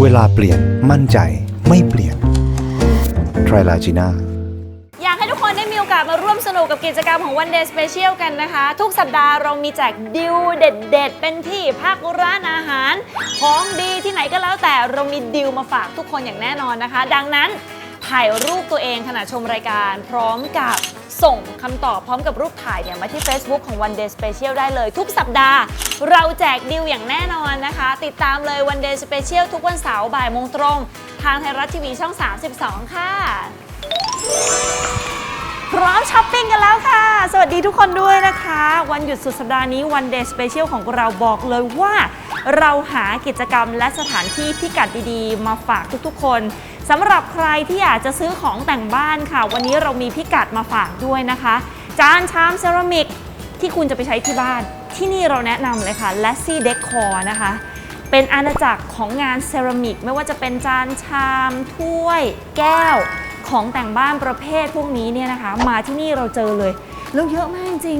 เวลาเปลี่ยนมั่นใจไม่เปลี่ยนไทรลาจีน่าอยากให้ทุกคนได้มีโอกาสมาร่วมสนุกกับกิจกรรมของ One Day Special กันนะคะ ทุกสัปดาห์เรามีแจกดิวเด็ด ๆ เป็นที่พักร้านอาหาร ของดีที่ไหนก็แล้วแต่เรามีดิวมาฝากทุกคนอย่างแน่นอนนะคะ ดังนั้นถ่ายรูปตัวเองขณะชมรายการพร้อมกับ ส่งคำตอบพร้อมกับรูปถ่ายเนี่ยมาที่ Facebook ของ One Day Special ได้เลย ทุกสัปดาห์ เราแจกดิวอย่างแน่นอนนะคะ ติดตามเลย One Day Special ทุกวันเสาร์บ่ายโมงตรง ทางไทยรัฐทีวีช่อง 32 ค่ะ พร้อมช้อปปิ้งกันแล้วค่ะ สวัสดีทุกคนด้วยนะคะ วันหยุดสุดสัปดาห์นี้วันเดย์สเปเชียลของเราบอกเลยว่า เราหากิจกรรมและสถานที่พิกัดดีๆ มาฝากทุกๆ คนสำหรับใครที่อยากจะซื้อของแต่งบ้านค่ะ วันนี้เรามีพิกัดมาฝากด้วยนะคะ จานชามเซรามิกที่คุณจะไปใช้ที่บ้าน ที่นี่เราแนะนำเลยค่ะและซี่เดคอนะคะ เป็นอาณาจักรของงานเซรามิก ไม่ว่าจะเป็นจานชามถ้วย แก้ว ของแต่งบ้านประเภทพวกนี้เนี่ยนะคะ มาที่นี่เราเจอเลยแล้วเยอะมากจริง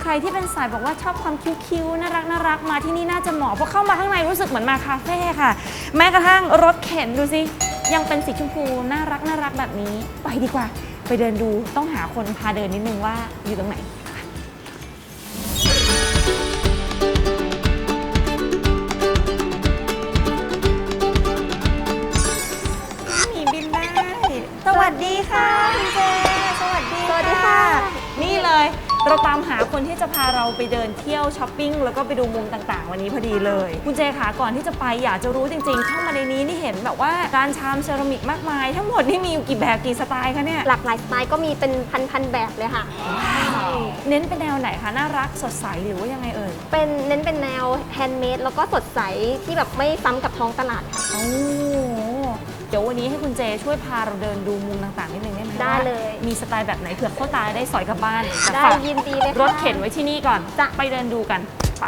ใครที่เป็นสายบอกว่าชอบความคิ้วๆน่ารักน่ารักมาที่นี่น่าจะเหมาะเพราะเข้ามาข้างในรู้สึกเหมือนมาคาเฟ่ค่ะ แม้กระทั่งรถเข็นดูสิยังเป็นสีชมพูน่ารักน่ารักแบบนี้ ไปดีกว่า ไปเดินดูต้องหาคนพาเดินนิดนึงว่าอยู่ตรงไหน เราตามหาคนที่จะพาเราไปเดินเที่ยวช้อปปิ้งแล้วก็ไปดูมุมต่างๆ วันนี้พอดีเลย คุณเจค่ะก่อนที่จะไปอยากจะรู้จริงๆเข้ามาในนี้นี่เห็นแบบว่าร้านชามเซรามิกมากมาย ทั้งหมดนี่มีอยู่กี่แบบกี่สไตล์คะเนี่ยหลากหลายสไตล์ก็มีเป็นพันๆแบบเลยค่ะ เน้นเป็นแนวไหนคะน่ารักสดใสหรือว่ายังไงเอ่ยเป็นเน้นเป็นแนวแฮนด์เมดแล้วก็สดใสที่แบบไม่ซ้ำกับท้องตลาดค่ะ โอ้ เดี๋ยววันนี้ให้คุณเจช่วยพาเราเดินดูมุมต่างๆนิดนึงได้ไหมได้ว่าเลย มีสไตล์แบบไหนเผื่อเข้าตาได้สอยกลับบ้านแต่ได้ฝากยินดีเลยค่ะ รถเข็นไว้ที่นี่ก่อน จ้ะ ไปเดินดูกันไป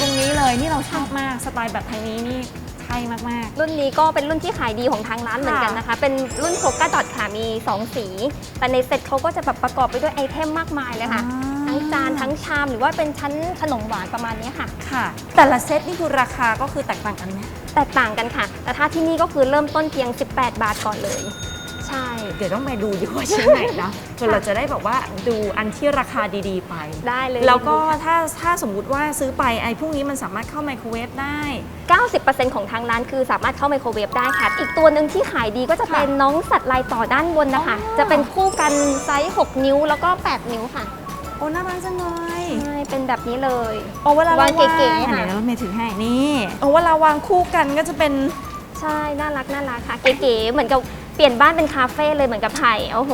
ตรงนี้เลยนี่เราชอบมากสไตล์แบบไทยนี้นี่ใช่มาก รุ่นนี้ก็เป็นรุ่นที่ขายดีของทางร้านเหมือนกันนะคะ เป็นรุ่นโ o ก a าดอทค่ะ มี 2 สี แต่ในเซ็ตเขาก็จะแบบประกอบไปด้วยไอเทมมากมายเลยค่ะ อ่า ทั้งจานทั้งชามหรือว่าเป็นชั้นขนมหวานประมาณนี้ค่ะๆค่ะ แต่ละเซตนี่คือราคาก็คือแตกต่างกันไหมแตกต่างกันค่ะ แต่ถ้าที่นี่ก็คือเริ่มต้นเพียง 18 บาทก่อนเลย ใช่ เดี๋ยวต้องไปดูดีว่าชิ้นไหนนะเพื่อเราจะได้แบบว่าดูอันที่ราคาดีๆไป ได้เลยแล้วก็ถ้าถ้าสมมุติว่าซื้อไปไอ้พวกนี้มันสามารถเข้าไมโครเวฟได้ 90%ของทางร้านคือสามารถเข้าไมโครเวฟได้ค่ะ อีกตัวหนึ่งที่ขายดีก็จะเป็นน้องสัตว์ลายต่อด้านบนนะคะอ๋อจะเป็นคู่กันไซส์ 6 นิ้วแล้วก็ 8 นิ้วค่ะ โอ้น่ารักจังเลยใช่เป็นแบบนี้เลยโอ้เวลาเราวางเก๋ๆอ่ค่ะเดี๋ยวรถเมย์ถือให้นี่โอ้เวลาวางคู่กันก็จะเป็นใช่น่ารักน่ารักค่ะ เก๋ๆเหมือนกับเปลี่ยนบ้านเป็นคาเฟ่เลยเหมือนกับถ่ายโอ้โห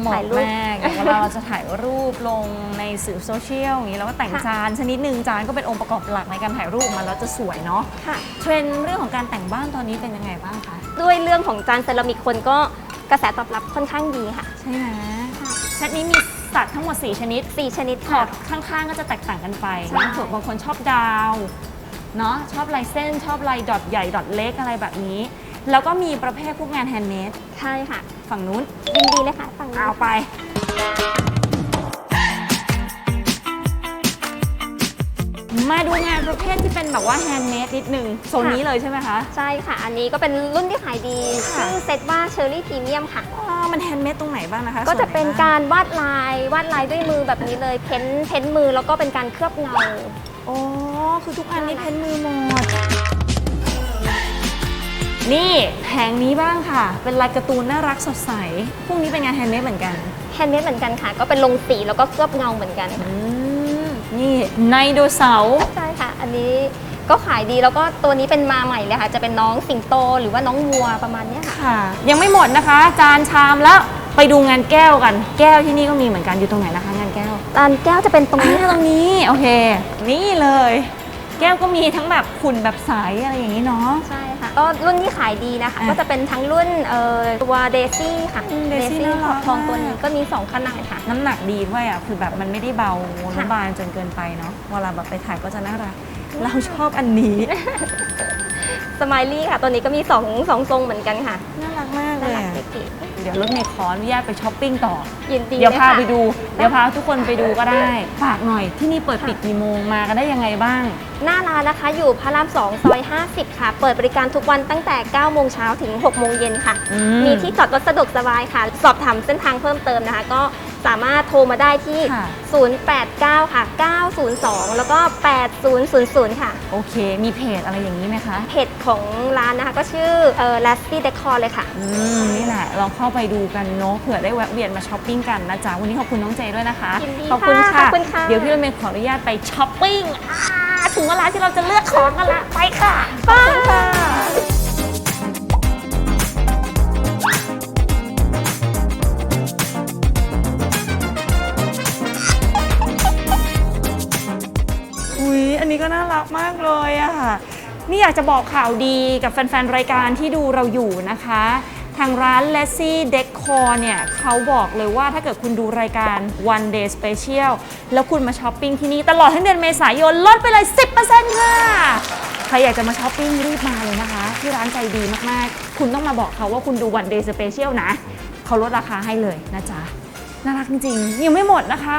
เหมาะถ่ายรูป มากอย่างเวลาเราจะถ่ายรูปลงในสื่อโซเชียลอย่างนี้เราก็แต่งค่ะจานชนิดหนึ่งจานก็เป็นองค์ประกอบหลักในการถ่ายรูปออกมาแล้วจะสวยเนาะค่ะ เทรนด์เรื่องของการแต่งบ้านตอนนี้เป็นยังไงบ้างคะด้วยเรื่องของจานเซรามิกคนก็กระแสตอบรับค่อนข้างดีค่ะ ใช่ไหมเซตนี้มี สัตว์ทั้งหมด 4 ชนิด4ชนิดขอค่ะ บข้างๆก็จะแตกต่างกันไปใช่นะส่วนบางคนชอบดาวเนาะชอบลายเส้นชอบลายดอทใหญ่ดอทเล็กอะไรแบบนี้ แล้วก็มีประเภทพวกงานแฮนด์เมดใช่ค่ะฝั่งนู้น ยินดีเลยค่ะฝั่งนี้เอาไป มาดูงานประเภทที่เป็นแบบว่าแฮนด์เมดนิดนึงโซนนี้เลยใช่ไหมคะ ใช่ค่ะ อันนี้ก็เป็นรุ่นที่ขายดีค่ะ ชื่อเซตว่าเชอร์รี่พรีเมียมค่ะ อ๋อ มันแฮนด์เมดตรงไหนบ้างนะคะก็จะเป็นส่วไหบ้งการวาดลายวาดลายด้วยมือแบบนี้เลยเพ้นเพ้นมือแล้วก็เป็นการเคลือบเงาอ๋อคือทุกอันนี้เพ้นมือหมด นี่แผงนี้บ้างค่ะ เป็นลายการ์ตูนน่ารักสดใส พวกนี้เป็นงานแฮนด์เมดเหมือนกันแฮนด์เมดเหมือนกันค่ะ ก็เป็นลงสีแล้วก็เคลือบเงาเหมือนกันค่ะอืมนี่ไนโดเสาร์ใช่ค่ะ อันนี้ ก็ขายดีแล้วก็ตัวนี้เป็นมาใหม่เลยค่ะ จะเป็นน้องสิงโตหรือว่าน้องวัวประมาณเนี้ยค่ะ ค่ะ ยังไม่หมดนะคะ จานชามแล้วไปดูงานแก้วกัน แก้วที่นี่ก็มีเหมือนกันอยู่ตรงไหนนะคะ งานแก้วร้านแก้วจะเป็นตรงนี้ อ่าตรงนี้โอเค นี่เลย แก้วก็มีทั้งแบบขุ่นแบบใสอะไรอย่างนี้เนาะ ใช่ค่ะ ก็รุ่นที่ขายดีนะคะ อะก็จะเป็นทั้งรุ่นเอ่อตัวเดซี่ค่ะ อืมเด Daisy ซี่น่าขรัอกบทองตัวนี้มากก็มี 2 ขนาดค่ะ น้ำหนักดีด้วยอะคือแบบมันไม่ได้เบาค่ะน้ำบานจนเกินไปเนาะเวลาแบบไปถ่ายก็จะน่ารัก เราชอบอันนี้ สมายลี่ค่ะ ตัวนี้ก็มี2องสองทรงเหมือนกันค่ะ น่ารักมากเลน่ายรักอะเก๋เดี๋ยวรถเมย์ขออนุญาตไปช้อปปิ้งต่อ ๆยินดีเดี๋ยวลพาค่ะไปดู เดี๋ยวพาทุกคนไปดูก็ได้ ฝากหน่อยที่นี่เปิดปิดกี่โมงมากันได้ยังไงบ้าง หน้าร้านนะคะ อยู่พระราม2ซอย 50 ค่ะ เปิดบริการทุกวันตั้งแต่ 9 โมงเช้าถึง 6 โมงเย็นค่ะ อืมมีที่จอดรถสะดวกสบายค่ะ สอบถามเส้นทางเพิ่มเติมนะคะ ก็ สามารถโทรมาได้ที่ ค่ะ 089 ค่ะ 902 แล้วก็ 8000 ค่ะ โอเค มีเพจอะไรอย่างนี้ไหมคะ เพจของร้านนะคะก็ชื่อเอ่อ Lasty Decor เลยค่ะ อืม นี่แหละ ลองเข้าไปดูกันเนาะเผื่อได้แวะเวียนมาช้อปปิ้งกันนะจ๊ะ วันนี้ขอบคุณน้องเจด้วยนะคะ ยินดีขอบคุณค่ะค่ะขอบคุณค่ะ เดี๋ยวพี่รถเมย์ขออนุญาตไปช้อปปิ้งอ่าถึงเวลาที่เราจะเลือกของกันละ ไปค่ะไปค่ะ อยากจะบอกข่าวดีกับแฟนๆ รายการที่ดูเราอยู่นะคะ ทางร้าน l e s s i Decor เนี่ยเขาบอกเลยว่าถ้าเกิดคุณดูรายการ One Day Special แล้วคุณมาช้อปปิ้งที่นี่ตลอดทั้งเดือนเมษายนลดไปเลย 10%ค่ะ ใครอยากจะมาช้อปปิ้งรีบมาเลยนะคะ ที่ร้านใจดีมากๆ คุณต้องมาบอกเขาว่าคุณดู One Day Special นะ เขาลดราคาให้เลยนะจ๊ะ น่ารักจริงๆ ยังไม่หมดนะคะ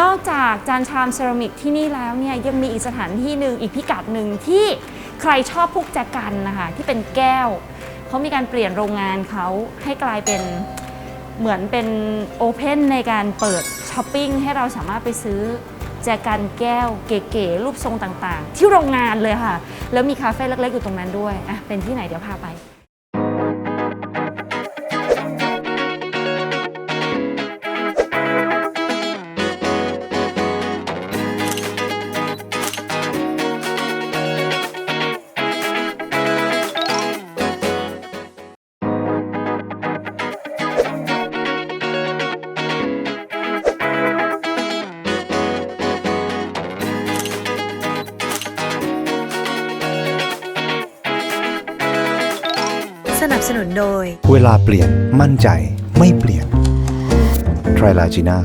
นอกจากจานชามเซรามิกที่นี่แล้วเนี่ยยังมีอีกสถานที่หนึ่งอีกพิกัดหนึ่งที่ ใครชอบพวกแจกันนะคะที่เป็นแก้ว เขามีการเปลี่ยนโรงงานเขาให้กลายเป็นเหมือนเป็นโอเพนในการเปิดช้อปปิ้งให้เราสามารถไปซื้อแจกันแก้วเก๋ๆรูปทรงต่างๆ ที่โรงงานเลยค่ะ แล้วมีคาเฟ่เล็กๆอยู่ตรงนั้นด้วยอะเป็นที่ไหนเดี๋ยวพาไป เวลาเปลี่ยนมั่นใจไม่เปลี่ยนไทรลาจีน่า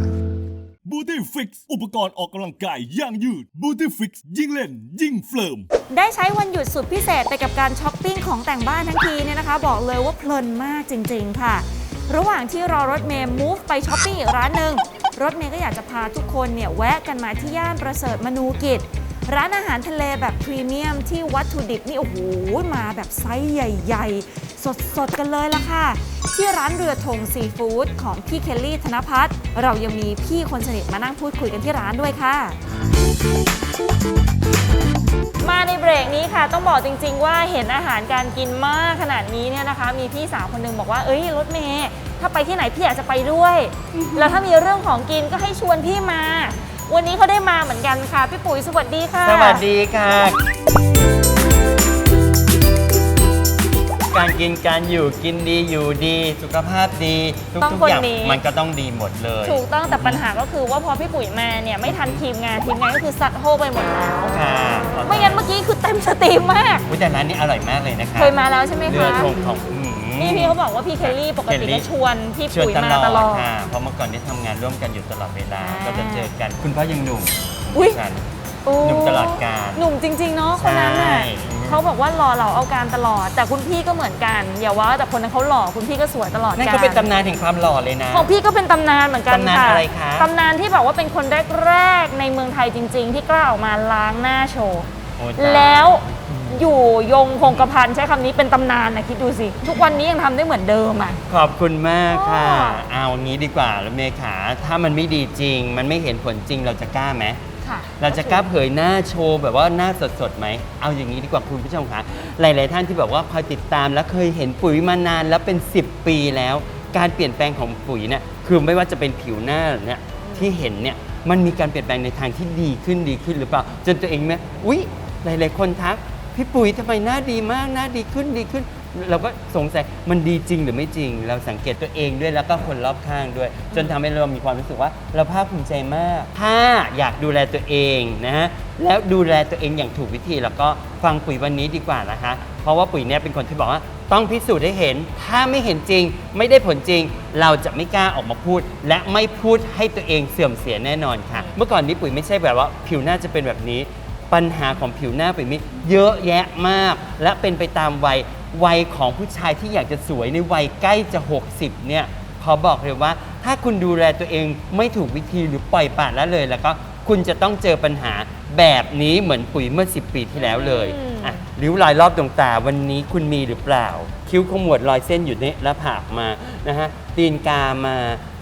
บูตี้ฟิกอุปกรณ์ออกกำลังกายอย่างยืดบูตี้ฟิกยิ่งเล่น ยิ่งเฟิร์ม ได้ใช้วันหยุดสุดพิเศษไปกับการช้อปปิ้งของแต่งบ้านทั้งทีเนี่ยนะคะ บอกเลยว่าเพลินมากจริง ๆ ค่ะ ระหว่างที่รอรถเมย์ move ไปช้อปปิ้งอีกร้านหนึ่งรถเมย์ก็อยากจะพาทุกคนเนี่ยแวะกันมาที่ย่านประเสริฐมนูกิจ ร้านอาหารทะเลแบบพรีเมียมที่วัตถุดิบนี่โอ้โหมาแบบไซส์ใหญ่ ๆ สดๆ กันเลยละค่ะ ที่ร้านเรือธงซีฟู้ดของพี่เคลลี่ธนพัฒน์เรายังมีพี่คนสนิทมานั่งพูดคุยกันที่ร้านด้วยค่ะ มาในเบรกนี้ค่ะ ต้องบอกจริง ๆ ว่าเห็นอาหารการกินมากขนาดนี้เนี่ยนะคะ มีพี่สาวคนหนึงบอกว่าเอ้ยรถเมย์ถ้าไปที่ไหนพี่อยากจะไปด้วย แล้วถ้ามีเรื่องของกินก็ให้ชวนพี่มา วันนี้เขาได้มาเหมือนกันค่ะ พี่ปุ๋ยสวัสดีค่ะ สวัสดีค่ะ การกินการอยู่กินดีอยู่ดี สุขภาพดีทุกต้องทุกคนอย่างนี้ มันก็ต้องดีหมดเลย ถูกต้องแต่ปัญหาก็คือว่าพอพี่ปุ๋ยมาเนี่ยไม่ทันทีมงานทีมงานก็คือซัดโฮไปหมดแล้ว ค่ะไม่งั้นเมื่อกี้คือเต็มสตรีมมาก อุ๊ยแต่ร้านนี้อร่อยมากเลยนะคะเคยมาแล้วใช่ไหมเรือคะ ธงของอื้อหือ นี่พี่เขาบอกว่าพี่เคลลี่ปกติเคลลี่ก็ชวนพี่ชวนปุ๋ยตมาลอดตลอดค่ะเพราะเมื่อก่อนได้ทำงานร่วมกันอยู่ตลอดเวลาอ่าก็จะเจอกัน คุณพ่อยังหนุ่มอุ๊ยกันโอ้หนุ่มตลอดกาล หนุ่มจริง ๆ เนาะคนนั้นน่ะใช่ เขาบอกว่าหล่อเหลาเอาการตลอด แต่คุณพี่ก็เหมือนกันอย่าว่าแต่คนนั้นเขาหล่อคุณพี่ก็สวยตลอดนั่นกาก็รเป็นตำนานแห่งความหล่อเลยนะ ของพี่ก็เป็นตำนานเหมือนกันตำนานค่ะอะไรคะ ตำนานที่แบบว่าเป็นคนแรกๆในเมืองไทยจริง ๆ ที่กล้าออกมาล้างหน้าโชว์ โอ้ตายแล้ว อยู่ยงคงกระพันใช้คำนี้เป็นตำนานนะคิดดูสิ ทุกวันนี้ยังทำได้เหมือนเดิมอะ ขอบคุณมากค่ะ อ๋อ เอางี้ดีกว่าแล้วเมขาถ้ามันไม่ดีจริง มันไม่เห็นผลจริงเราจะกล้าไหม ค่ะเราจะกล้าเผยหน้าโชว์แบบว่าหน้าสดๆไหม เอาอย่างนี้ดีกว่าคุณผู้ชมคะหลาย ๆ ท่านที่แบบว่าคอยติดตามและเคยเห็นปุ๋ยมานานแล้วเป็น 10 ปีแล้ว การเปลี่ยนแปลงของปุ๋ยเนี่ยคือไม่ว่าจะเป็นผิวหน้าเนี่ยที่เห็นเนี่ยมันมีการเปลี่ยนแปลงในทางที่ดีขึ้นดีขึ้นหรือเปล่า จนตัวเองไหมอุ๊ย หลาย ๆ คนทัก พี่ปุ๋ยทำไมหน้าดีมากหน้าดีขึ้นดีขึ้น เราก็สงสัยมันดีจริงหรือไม่จริง เราสังเกตตัวเองด้วยแล้วก็คนรอบข้างด้วย จนทำให้เรามีความรู้สึกว่าเราภาคภูมิใจมาก ถ้าอยากดูแลตัวเองนะฮะแล้วดูแลตัวเองอย่างถูกวิธีแล้วก็ฟังปุ๋ยวันนี้ดีกว่านะคะ เพราะว่าปุ๋ยเนี่ยเป็นคนที่บอกว่าต้องพิสูจน์ให้เห็น ถ้าไม่เห็นจริง ไม่ได้ผลจริง เราจะไม่กล้าออกมาพูด และไม่พูดให้ตัวเองเสื่อมเสียแน่นอนค่ะ เมื่อก่อนนี้ปุ๋ยไม่ใช่แบบว่าผิวหน้าจะเป็นแบบนี้ ปัญหาของผิวหน้าปุ๋ยมีเยอะแยะมาก และเป็นไปตามวัยวัยของผู้ชายที่อยากจะสวยในวัยใกล้จะ 60 เนี่ยขอบอกเลยว่า ถ้าคุณดูแลตัวเองไม่ถูกวิธีหรือปล่อยปละละเลย แล้วก็คุณจะต้องเจอปัญหาแบบนี้เหมือนปุ๋ยเมื่อ 10 ปีที่แล้วเลยอะริ้วรอยรอบดวงตาวันนี้คุณมีหรือเปล่า คิ้วขมวดรอยเส้นอยู่ในหน้าผากมานะฮะตีนกามา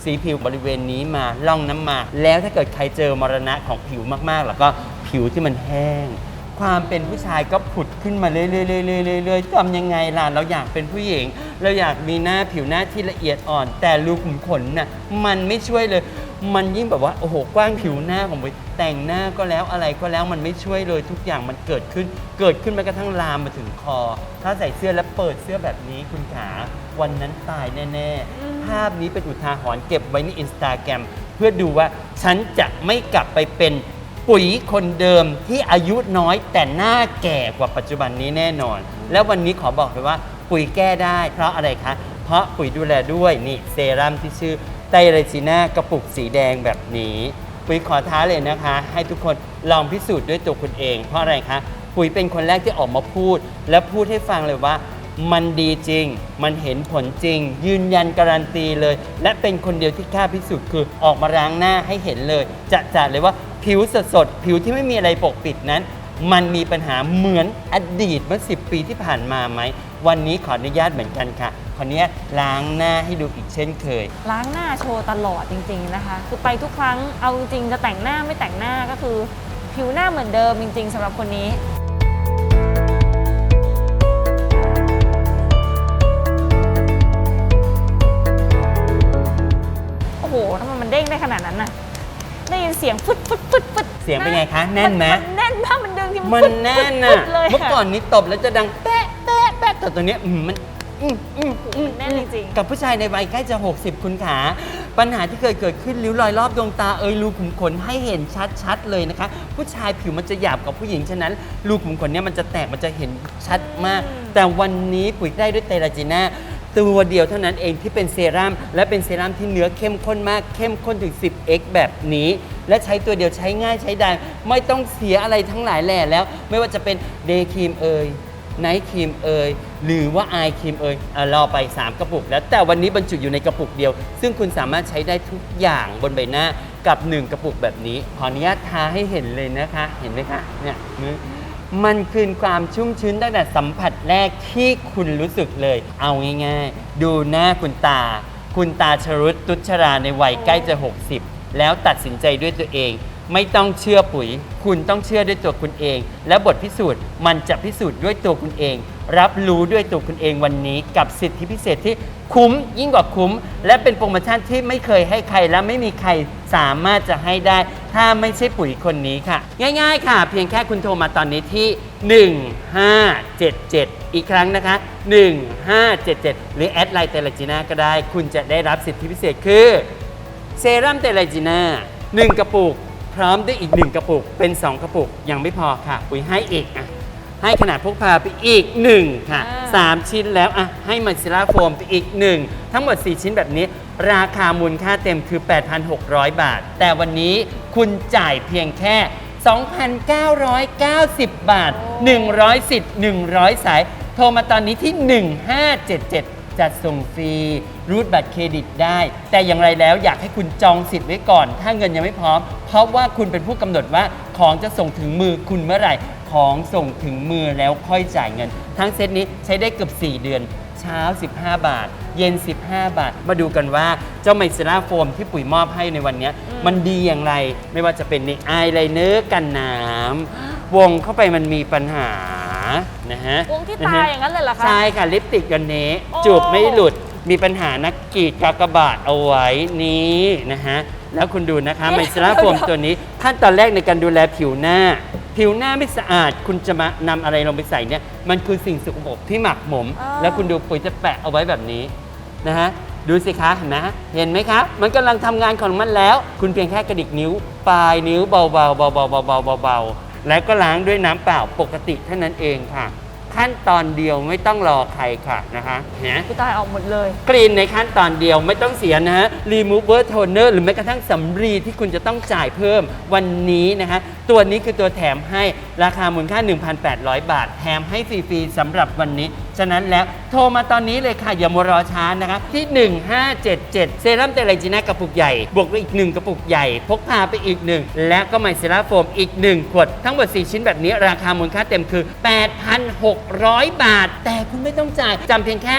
สีผิวบริเวณนี้มาล่องน้ำมา แล้วถ้าเกิดใครเจอมรณะของผิวมากๆ แล้วก็ ผิวที่มันแห้ง ความเป็นผู้ชายก็ผุดขึ้นมาเรื่อยๆๆๆๆๆทำยังไงล่ะเราอยากเป็นผู้หญิง เราอยากมีหน้าผิวหน้าที่ละเอียดอ่อน แต่รูขุมขนน่ะมันไม่ช่วยเลย มันยิ่งแบบว่าโอ้โหกว้างผิวหน้าของผมแต่งหน้าก็แล้วอะไรก็แล้วมันไม่ช่วยเลยทุกอย่างมันเกิดขึ้น เกิดขึ้นแม้กระทั่งลามมาถึงคอ ถ้าใส่เสื้อแล้วเปิดเสื้อแบบนี้คุณขาวันนั้นตายแน่ๆ ภาพนี้เป็นอุทาหรณ์เก็บไว้ในอินสตาแกรมเพื่อดูว่าฉันจะไม่กลับไปเป็น ปุ๋ยคนเดิมที่อายุน้อยแต่หน้าแก่กว่าปัจจุบันนี้แน่นอน แล้ววันนี้ขอบอกเลยว่าปุ๋ยแก้ได้ เพราะอะไรคะ เพราะปุ๋ยดูแลด้วยนี่เซรั่มที่ชื่อไตรเรจิน่ากระปุกสีแดงแบบนี้ ปุ๋ยขอท้าเลยนะคะ ให้ทุกคนลองพิสูจน์ด้วยตัวคุณเอง เพราะอะไรคะปุ๋ยเป็นคนแรกที่ออกมาพูด และพูดให้ฟังเลยว่า มันดีจริง มันเห็นผลจริง ยืนยันการันตีเลย และเป็นคนเดียวที่กล้าพิสูจน์คือออกมาล้างหน้าให้เห็นเลย จะจัดเลยว่าผิวสดๆผิวที่ไม่มีอะไรปกปิดนั้น มันมีปัญหาเหมือนอดีตเมื่อ 10 ปีที่ผ่านมาไหม วันนี้ขออนุญาตเหมือนกันค่ะขออนุญาตล้างหน้าให้ดูอีกเช่นเคย ล้างหน้าโชว์ตลอดจริง ๆนะคะ คือไปทุกครั้งเอาจริงจะแต่งหน้าไม่แต่งหน้าก็คือ ผิวหน้าเหมือนเดิมจริง ๆสำหรับคนนี้ มมันเด้งได้ขนาดนั้นน่ะได้ยินเสียงฟึดฟึดฟึดฟึดเสียงเป็นไงคะแน่นไหม มันแน่นมากมันดึงที่มันฟึดแน่นฟึน่ะดเลยเมื่อก่อนนี้ตบแล้วจะดังแป๊ะแป๊ะแป๊ะแต่ตัวเนี้ยอืมมันอืมอืมอืมแน่นจริงๆ กับผู้ชายในวัยใกล้จะ 60 คุณขา ปัญหาที่เคยเกิดขึ้นริ้วรอยรอบดวงตาเอยรูขุมขนให้เห็นชัดๆเลยนะคะ ผู้ชายผิวมันจะหยาบกว่าผู้หญิงฉะนั้นรูขุมขนเนี่ยมันจะแตกมันจะเห็นชัดมาก แต่วันนี้ปุ๋ยได้ด้วยเตลาจีน่า ตัวเดียวเท่านั้นเองที่เป็นเซรั่มและเป็นเซรั่มที่เนื้อเข้มข้นมากเข้มข้นถึง 10x แบบนี้ และใช้ตัวเดียวใช้ง่ายใช้ได้ไม่ต้องเสียอะไรทั้งหลายแหล่แล้ว ไม่ว่าจะเป็นเดย์ครีมเอยไนท์ครีมเอยหรือว่าไอครีมเอยอะรอไป 3 กระปุก แล้วแต่วันนี้บรรจุอยู่ในกระปุกเดียว ซึ่งคุณสามารถใช้ได้ทุกอย่างบนใบหน้ากับ 1 กระปุกแบบนี้ ขออนุญาตทาให้เห็นเลยนะคะ เห็นไหมคะเนี่ย มันคืนความชุ่มชื้นตั้งแต่สัมผัสแรกที่คุณรู้สึกเลย เอาง่ายๆ ดูหน้าคุณตา คุณตาชรุตตุชราในวัยใกล้จะ 60 แล้วตัดสินใจด้วยตัวเอง ไม่ต้องเชื่อปุ๋ย คุณต้องเชื่อด้วยตัวคุณเอง และบทพิสูจน์มันจะพิสูจน์ด้วยตัวคุณเอง รับรู้ด้วยตัวคุณเองวันนี้ กับสิทธิพิเศษที่คุ้มยิ่งกว่าคุ้ม และเป็นโปรโมชั่นที่ไม่เคยให้ใครและไม่มีใครสามารถจะให้ได้ ถ้าไม่ใช่ปุ๋ยคนนี้ค่ะ ง่าย ๆ ค่ะ เพียงแค่คุณโทรมาตอนนี้ที่ 1577 อีกครั้งนะคะ 1577 หรือแอดไลน์เตลจิน่าก็ได้ คุณจะได้รับสิทธิพิเศษคือเซรั่มเตลจิน่า1กระปุก พร้อมด้วยอีก 1 กระปุก เป็น 2 กระปุก ยังไม่พอค่ะ ปุ๋ยให้อีกอะ ให้ขนาดพกพาไปอีก 1 ค่ะ อ่า 3 ชิ้นแล้วอะ ให้มันซิล่าโฟมไปอีก 1 ทั้งหมด 4 ชิ้นแบบนี้ ราคามูลค่าเต็มคือ 8,600 บาท แต่วันนี้คุณจ่ายเพียงแค่ 2,990 บาท 100สิทธิ์100 สาย โทรมาตอนนี้ที่ 1577 จัดส่งฟรี รูดบัตรเครดิตได้ แต่อย่างไรแล้วอยากให้คุณจองสิทธิ์ไว้ก่อน ถ้าเงินยังไม่พร้อม เพราะว่าคุณเป็นผู้กำหนดว่าของจะส่งถึงมือคุณเมื่อไหร่ ของส่งถึงมือแล้วค่อยจ่ายเงิน ทั้งเซตนี้ใช้ได้เกือบ 4 เดือน เช้า 15 บาท เย็น 15 บาท มาดูกันว่าเจ้าไมซิล่าโฟมที่ปุ๋ยมอบให้ในวันเนี้ยมันดีอย่างไร ไม่ว่าจะเป็นในอายไลเนอร์กันน้ำวงเข้าไปมันมีปัญหานะฮะวงที่ตาอย่างนั้นเลยเหรอคะ ใช่ค่ะลิปสติกกันเนโอ้จูบไม่หลุด มีปัญหานักกรีดกากบาทเอาไว้นี้นะฮะ แล้วคุณดูนะคะไมซิล่าโฟมตัวนี้ขั้นตอนแรกในการดูแลผิวหน้า ผิวหน้าไม่สะอาด คุณจะมานำอะไรลงไปใส่เนี่ย มันคือสิ่งสกปรกที่หมักหมมอ่าแล้วคุณดูปุ๋ยจะแปะเอาไว้แบบนี้นะฮะดูสิคะเห็นไหมเห็นไหมคะ มันกำลังทำงานของมันแล้ว คุณเพียงแค่กระดิกนิ้ว ปลายนิ้วเบาๆเบาๆเบาๆเบาๆเบาๆแล้วก็ล้างด้วยน้ำเปล่าปกติเท่านั้นเองค่ะ ขั้นตอนเดียวไม่ต้องรอใครค่ะนะคะเห็นไหมกูตายออกหมดเลย กรีนในขั้นตอนเดียวไม่ต้องเสียนะฮะ remover toner หรือแม้กระทั่งสำลีที่คุณจะต้องจ่ายเพิ่มวันนี้นะฮะตัวนี้คือตัวแถมให้ราคามูลค่า 1,800 บาท แถมให้ฟรีๆสำหรับวันนี้ ฉะนั้นแล้วโทรมาตอนนี้เลยค่ะ อย่ามัวรอช้านะคะที่ 1577 เซรั่มเตลจิน่ากระปุกใหญ่ บวกไปอีก 1 กระปุกใหญ่ พกพาไปอีก 1 และก็ไมเซราโฟมอีก 1 ขวด ทั้งหมด 4 ชิ้นแบบนี้ราคามูลค่าเต็มคือ 8,600 บาท แต่คุณไม่ต้องจ่ายจำเพียงแค่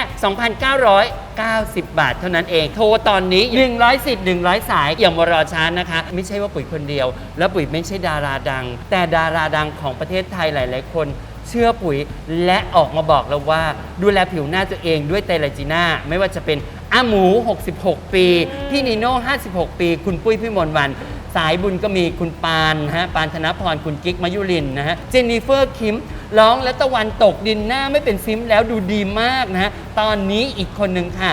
2,990 บาทเท่านั้นเอง โทรตอนนี้100สิทธิ์100 สาย อย่ามารอช้านะคะ ไม่ใช่ว่าปุ๋ยคนเดียว แล้วปุ๋ยไม่ใช่ดาราดัง แต่ดาราดังของประเทศไทยหลาย ๆ คน เชื่อปุ๋ยและออกมาบอกเราว่า ดูแลผิวหน้าตัวเองด้วยไตรไลจีน่าไม่ว่าจะเป็นอาหมู 66 ปี พี่นีโน่ 56 ปี คุณปุ้ยพี่มนต์วัน สายบุญก็มีคุณปานนะฮะปานธนพรคุณกิ๊กมายุรินนะฮะเจนนิเฟอร์คิม ร้องและตะวันตกดินหน้าไม่เป็นซิมแล้วดูดีมากนะฮะตอนนี้อีกคนหนึ่งค่ะ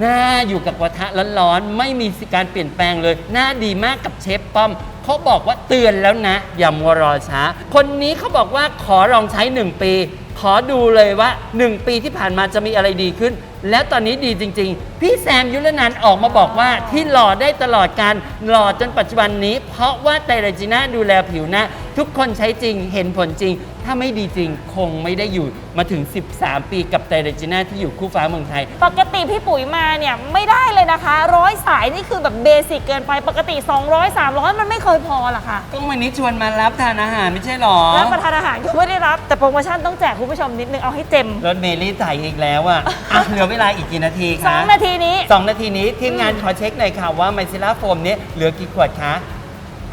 หน้าอยู่กับกระทะร้อนๆไม่มีการเปลี่ยนแปลงเลย หน้าดีมากกับเชฟป้อมเขาบอกว่าเตือนแล้วนะ อย่ามัวรอช้า คนนี้เขาบอกว่าขอลองใช้ 1 ปี ขอดูเลยว่า 1 ปีที่ผ่านมาจะมีอะไรดีขึ้น แล้วตอนนี้ดีจริง ๆ พี่แซมยุรนันออกมาบอกว่าที่หล่อได้ตลอดการหล่อจนปัจจุบันนี้ เพราะว่าไตรจิน่าดูแลผิวหน้าทุกคนใช้จริงเห็นผลจริง ถ้าไม่ดีจริงคงไม่ได้อยู่มาถึง 13 ปีกับไตรเรจิน่าที่อยู่คู่ฟ้าเมืองไทย ปกติพี่ปุ๋ยมาเนี่ยไม่ได้เลยนะคะร้อยสายนี่คือแบบเบสิกเกินไปปกติ 200 300 มันไม่เคยพอหรอกค่ะก็วันนี้ชวนมารับทานอาหารไม่ใใช่หรอรับประทานอาหารก็ไม่ได้รับ แต่โปรโมชั่นต้องแจกคุณผู้ชมนิดนึงเอาให้เต็มรถเมลี่ถ่ายอีกแล้วอะอะเหลือเวลาอีกกี่นาทีคะ2นาทีนี้สองนาทีนี้ทีมงานขอเช็คหน่อยค่ะว่าไมซิล่าโฟมนี้เหลือกี่ขวดคะ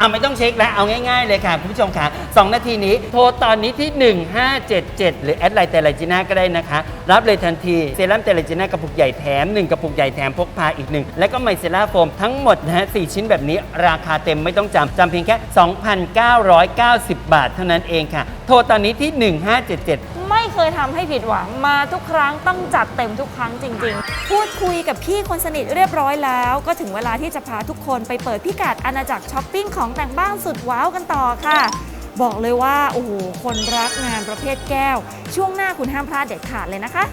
อะไม่ต้องเช็คแล้วเอาง่ายๆเลยค่ะ คุณผู้ชมค่ะ2นาทีนี้โทรตอนนี้ที่ 1577 หรือแอดไลน์เตลจิน่าก็ได้นะคะ รับเลยทันทีเซรั่มเตลจิน่ากระปุกใหญ่แถม 1 กระปุกใหญ่แถมพกพาอีกหนึ่งและก็ไมซิล่าโฟมทั้งหมดนะฮะ4ชิ้นแบบนี้ราคาเต็มไม่ต้องจำจำเพียงแค่ 2,990 บาทเท่านั้นเองค่ะ โทรตอนนี้ที่ 1577 ไม่เคยทำให้ผิดหวังมาทุกครั้งต้องจัดเต็มทุกครั้งจริง ๆ พูดคุยกับพี่คนสนิทเรียบร้อยแล้ว ก็ถึงเวลาที่จะพาทุกคนไปเปิดพิกัดอาณาจักรช้อปปิ้งของแต่งบ้านสุดว้าวกันต่อค่ะ บอกเลยว่าโอ้โหคนรักงานประเภทแก้ว ช่วงหน้าคุณห้ามพลาดเด็ดขาดเลยนะคะ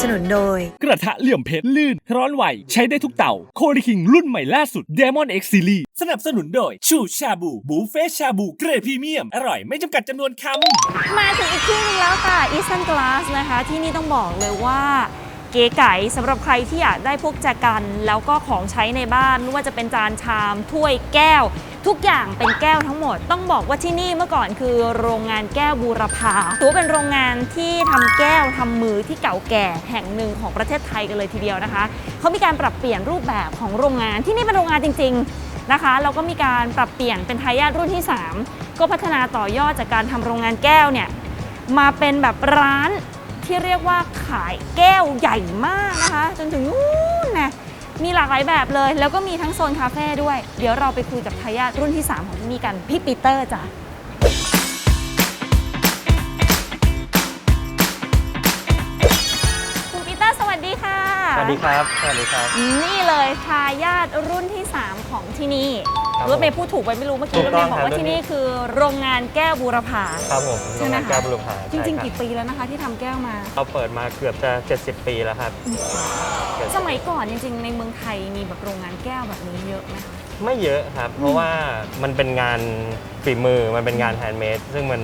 สนับสนุนโดย กระทะเหลี่ยมเพชรลื่น ร้อนไหว ใช้ได้ทุกเต่า โคดิคิงรุ่นใหม่ล่าสุด Demon X Series สนับสนุนโดย ชูชาบู บูเฟ่ชาบู เกรดพรีเมียม อร่อยไม่จำกัดจำนวนคำมาถึงอีกที่หนึงแล้วค่ะ Eastern Glass นะคะ ที่นี่ต้องบอกเลยว่าเก๋ไก๋สำหรับใครที่อยากได้พวกแจกัน แล้วก็ของใช้ในบ้านไม่ว่าจะเป็นจานชาม ถ้วยแก้ว ทุกอย่างเป็นแก้วทั้งหมด ต้องบอกว่าที่นี่เมื่อก่อนคือโรงงานแก้วบูรพาถือว่าเป็นโรงงานที่ทำแก้วทำมือที่เก่าแก่แห่งหนึ่งของประเทศไทยกันเลยทีเดียวนะคะเขามีการปรับเปลี่ยนรูปแบบของโรงงานที่นี่เป็นโรงงานจริง ๆนะคะแล้วก็มีการปรับเปลี่ยนเป็นทายาทรุ่นที่ 3 ก็พัฒนาต่อยอดจากการทำโรงงานแก้วเนี่ยมาเป็นแบบร้านที่เรียกว่าขายแก้วใหญ่มากนะคะ จนถึงนู้นนะ มีหลากหลายแบบเลย แล้วก็มีทั้งโซนคาเฟ่ด้วย เดี๋ยวเราไปคุยกับทายาทรุ่นที่ 3 ของที่นี่กัน พี่ปีเตอร์จ้ะคุณปีเตอร์สวัสดีค่ะ สวัสดีครับ สวัสดีครับ นี่เลยทายาทรุ่นที่ 3 ของที่นี่ครับรถเมย์พูดถูกไปไม่รู้เมื่อกี้ถูรกถต้เมองย์บอกครับว่ารุ่นที่นี้นี่คือโรงงานแก้วบูรพา ครับผมใช่ไหมโรงงานคะแก้วบลูพาจริงๆใช่กี่ปีแล้วนะคะ ที่ทำแก้วมา เราเปิดมาเกือบจะ 70 ปีแล้วครับเกือบ สมัยก่อนจริงๆ ในเมืองไทยมีแบบโรงงานแก้วแบบนี้เยอะไหมคะไม่เยอะครับ เพราะว่ามันเป็นงานฝีมือมันเป็นงานแฮนด์เมดซึ่งมัน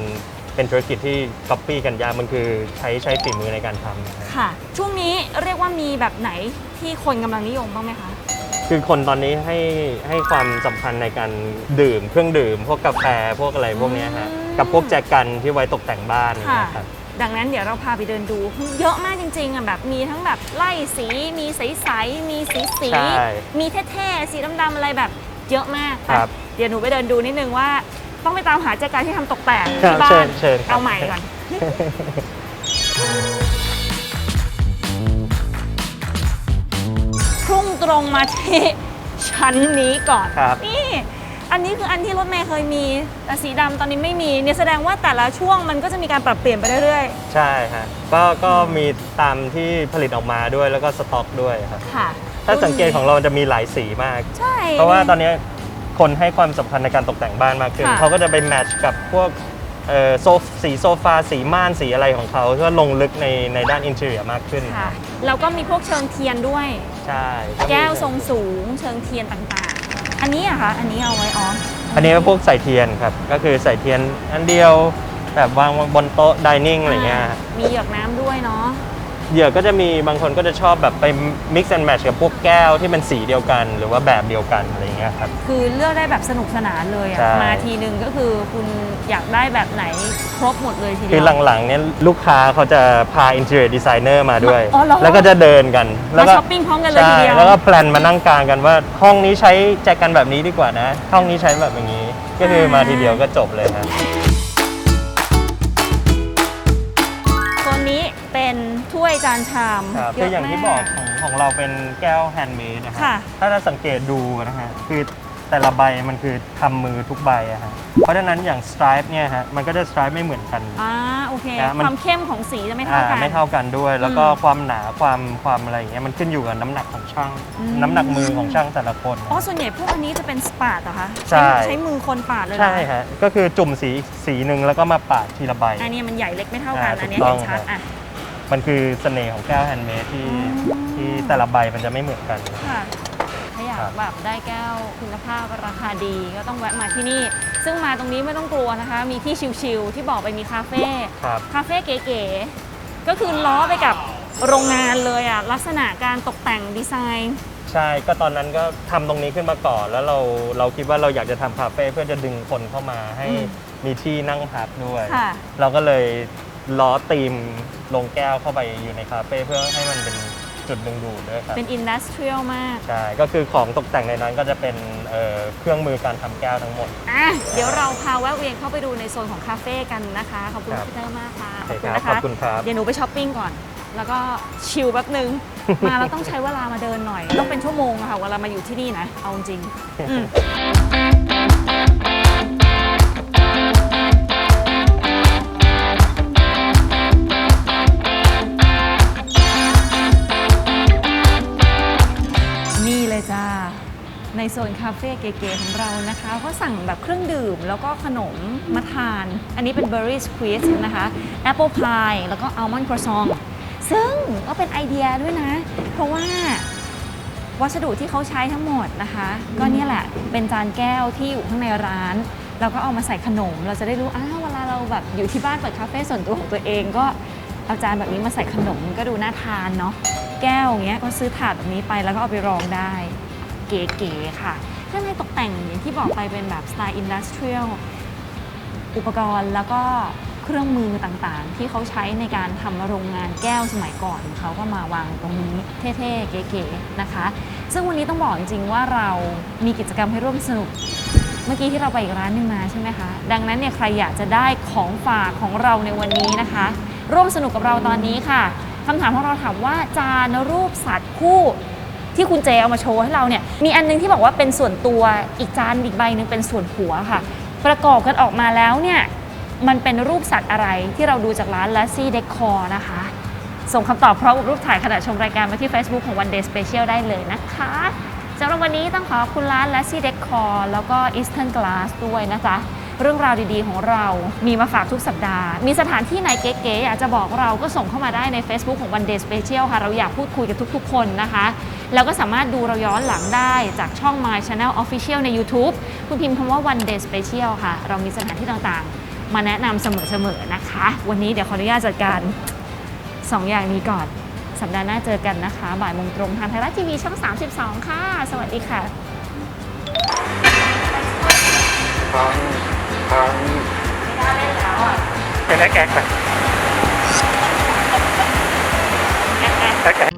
เป็นธุรกิจที่ก๊อปปี้กันยากมันคือใช้ใช้ฝีมือในการทำนะครับค่ะ ช่วงนี้เรียกว่ามีแบบไหนที่คนกำลังนิยมบ้างไหมคะ คือคนตอนนี้ให้ให้ความสำคัญในการดื่มเครื่องดื่ม พวกกาแฟพวกอะไรพวกเนี้ยฮะอืมกับพวกแจกันที่ไว้ตกแต่งบ้านอย่างค่ะเงี้ยครับ ดังนั้นเดี๋ยวเราพาไปเดินดูเยอะมากจริงๆอะแบบมีทั้งแบบไล่สีมีใสๆมีสีสีใช่มีเท่ๆสีดำๆอะไรแบบเยอะมากครับเดี๋ยวหนูไปเดินดูนิดนึงว่าต้องไปตามหาแจกันที่ทำตกแต่งครับที่บ้าเชินญเชิญครับ เอาใหม่ก่อน พุ่งตรงมาที่ชั้นนี้ก่อน ครับ นี่ อันนี้คืออันที่รถเมย์เคยมีแต่สีดำตอนนี้ไม่มีเนี่ยแสดงว่าแต่ละช่วงมันก็จะมีการปรับเปลี่ยนไปเรื่อยใช่ฮะก็ก็มีตามที่ผลิตออกมาด้วยแล้วก็สต็อกด้วยครับ ๆ ค่ะถ้าสังเกตของเราจะมีหลายสีมาก ใช่ เพราะว่าตอนนี้คนให้ความสำคัญในการตกแต่งบ้านมากขึ้น ค่ะ เขาก็จะไปแมทช์กับพวกเอ่อโซฟสีโซฟาสีม่านสีอะไรของเขาเพื่อลงลึกในในด้านอินเทอร์เนียมากขึ้นค่ะแล้วก็มีพวกเชิงเทียนด้วย ใช่แก้วทรงสูง เชิงเทียนต่างๆ อันนี้อะคะอันนี้เอาไว้อ๋ออันนี้ก็พวกใส่เทียนครับ ก็คือใส่เทียนอันเดียวแบบวางบนโต๊ะดิเนิ่งอะไรเงี้ยฮะมีเหยือกน้ำด้วยเนาะ เหยื่อก็จะมีบางคนก็จะชอบแบบไป mix and match กับพวกแก้วที่เป็นสีเดียวกัน หรือว่าแบบเดียวกันอะไรเงี้ยครับ คือเลือกได้แบบสนุกสนานเลยอะใช่ มาทีนึงก็คือคุณอยากได้แบบไหนครบหมดเลยทีเดีคือยวหลังๆเนี่ยลูกค้าเขาจะพา interior designer มาด้วย อ๋อเหรอแล้วก็จะเดินกันแล้วมาก็ช้อปปิ้งพร้อมกันเลยทีใช่เดียวแล้วก็แพลนมานั่งกลางกันว่าห้องนี้ใช้แจกันแบบนี้ดีกว่านะ ห้องนี้ใช้แบบอย่างนี้ ก็คือมาทีเดียวก็จบเลยครัานชามครับเยคืออะอย่างที่มบอกของของเราเป็นแก้วแฮนด์เมดนะฮะค่ะ ถ้าเราสังเกตดูนะฮะคือแต่ละใบมันคือทำมือทุกใบอะฮะเพราะฉะนั้นอย่างสไตรป์เนี่ยฮะมันก็จะสไตรป์ไม่เหมือนกัน อ่าโอเค นะมัน ความเข้มของสีจะไม่เท่าอ่ากัน ไม่เท่ากันด้วย แล้วก็อืมความหนาความความอะไรอย่างเงี้ยมันขึ้นอยู่กับน้ำหนักของช่าง อืม น้ำหนักมือของช่างแต่ละคน อ๋อส่วนใหญ่พวกอันนี้จะเป็นสปาดเหรอคะใช่ ใช้มือคนปาดเลยเหรอใช่ฮะก็คือจุ่มสีอีกสีหนึ่งแล้วก็มาปาดทีละใบ อันนี้มันใหญ่เล็กไม่เท่ากัน อ่าอันนี้ถูกต้เห็องนชัดครับ อะ มันคือเสน่ห์ของแก้วแฮนด์เมดที่อืมที่แต่ละใบมันจะไม่เหมือนกัน ค่ะถ้าอยาครักบแบบได้แก้วคุณภาพราคาดีก็ต้องแวะมาที่นี่ ซึ่งมาตรงนี้ไม่ต้องกลัวนะคะ มีที่ชิลๆที่บอกไปมีคาเฟ่ครับคาเฟ่เก๋ๆก็คือล้อไปกับโรงงานเลยอะลักษณะการตกแต่งดีไซน์ใช่ก็ตอนนั้นก็ทำตรงนี้ขึ้นมาก่อน แล้วเราเราคิดว่าเราอยากจะทำคาเฟ่เพื่อจะดึงคนเข้ามาให้อืมมีที่นั่งพักด้วยค่ะเราก็เลย ล้อตีมลงแก้วเข้าไปอยู่ในคาเฟ่เพื่อให้มันเป็นจุดดึงดูดด้วยครับเป็นอินดัสเทรียลมาก ใช่ก็คือของตกแต่งในนั้นก็จะเป็นเอ่อเครื่องมือการทำแก้วทั้งหมด อะ เดี๋ยวเราพาแวะเวียนเข้าไปดูในโซนของคาเฟ่กันนะคะ ขอบคุณครับ พีเตอร์มากค่ะ โอเคนะครัคะบขอบคุณครับ เดี๋ยวหนูไปช้อปปิ้งก่อน แล้วก็ชิลแป๊บนึง มาแล้วต้องใช้เวลามาเดินหน่อย ต้องเป็นชั่วโมงอะค่ะ เวลามาอยู่ที่นี่นะ เอาจริงอืม โซนคาเฟ่เก๋ๆของเรานะคะก็สั่งแบบเครื่องดื่มแล้วก็ขนมมาทาน อันนี้เป็น Berry Squeeze นะคะ Apple Pie แล้วก็ Almond Croissant ซึ่งก็เป็นไอเดียด้วยนะ เพราะว่าวัสดุที่เขาใช้ทั้งหมดนะคะ ก็เนี่ยแหละเป็นจานแก้วที่อยู่ข้างในร้านเราก็เอามาใส่ขนม เราจะได้รู้อ้าวเวลาเราแบบอยู่ที่บ้านเปิดคาเฟ่ส่วนตัวของตัวเองก็เอาจานแบบนี้มาใส่ขนมก็ดูน่าทานเนาะแก้วอย่างเงี้ยก็ซื้อถาดแบบนี้ไปแล้วก็เอาไปรองได้ เก๋ๆค่ะข้างในตกแต่งอย่างที่บอกไปเป็นแบบสไตล์อินดัสเทรียลอุปกรณ์แล้วก็เครื่องมือต่างๆ ที่เขาใช้ในการทำโรงงานแก้วสมัยก่อนเขาก็มาวางตรงนี้เท่ๆ เก๋ๆนะคะ ซึ่งวันนี้ต้องบอกจริงๆว่าเรามีกิจกรรมให้ร่วมสนุก เมื่อกี้ที่เราไปอีกร้านหนึงมาใช่ไหมคะ ดังนั้นเนี่ยใครอยากจะได้ของฝากของเราในวันนี้นะคะ ร่วมสนุกกับเราตอนนี้ค่ะคำถามของเราถามว่าจานรูปสัตว์คู่ที่คุณเจเอามาโชว์ให้เราเนี่ย มีอันนึงที่บอกว่าเป็นส่วนตัวอีกจานอีกใบหนึงเป็นส่วนหัวค่ะ ประกอบกันออกมาแล้วเนี่ยมันเป็นรูปสัตว์อะไรที่เราดูจากร้าน l a s s i Decor นะคะ ส่งคำตอบพร้อมกับรูปถ่ายขณะชมรายการมาที่ Facebook ของ One Day Special ได้เลยนะคะสำหรับวันนี้ต้องขอบคุณร้าน l a s s i Decor แล้วก็ Eastern Glass ด้วยนะจ๊ะเรื่องราวดีๆ ของเรามีมาฝากทุกสัปดาห์ มีสถานที่ไหนเก๋ๆอยากจะบอกเราก็ส่งเข้ามาได้ใน Facebook ของ One Day Special ค่ะ เราอยากพูดคุยกับทุกๆ คนนะคะ แล้วก็สามารถดูเราย้อนหลังได้จากช่อง My Channel Official ใน YouTube คุณพิมพ์คำว่า One Day Special ค่ะ เรามีสถานที่ต่างๆ มาแนะนำเสมอๆนะคะ วันนี้เดี๋ยวขออนุญาตจัดการ 2 อย่างนี้ก่อน สัปดาห์หน้าเจอกันนะคะ บ่ายโมงตรงทางไทยรัฐทีวีช่อง 32 ค่ะ สวัสดีค่ะ ฟังฟังไม่ป็นแล้วอะไปแอ๊กแอ๊ก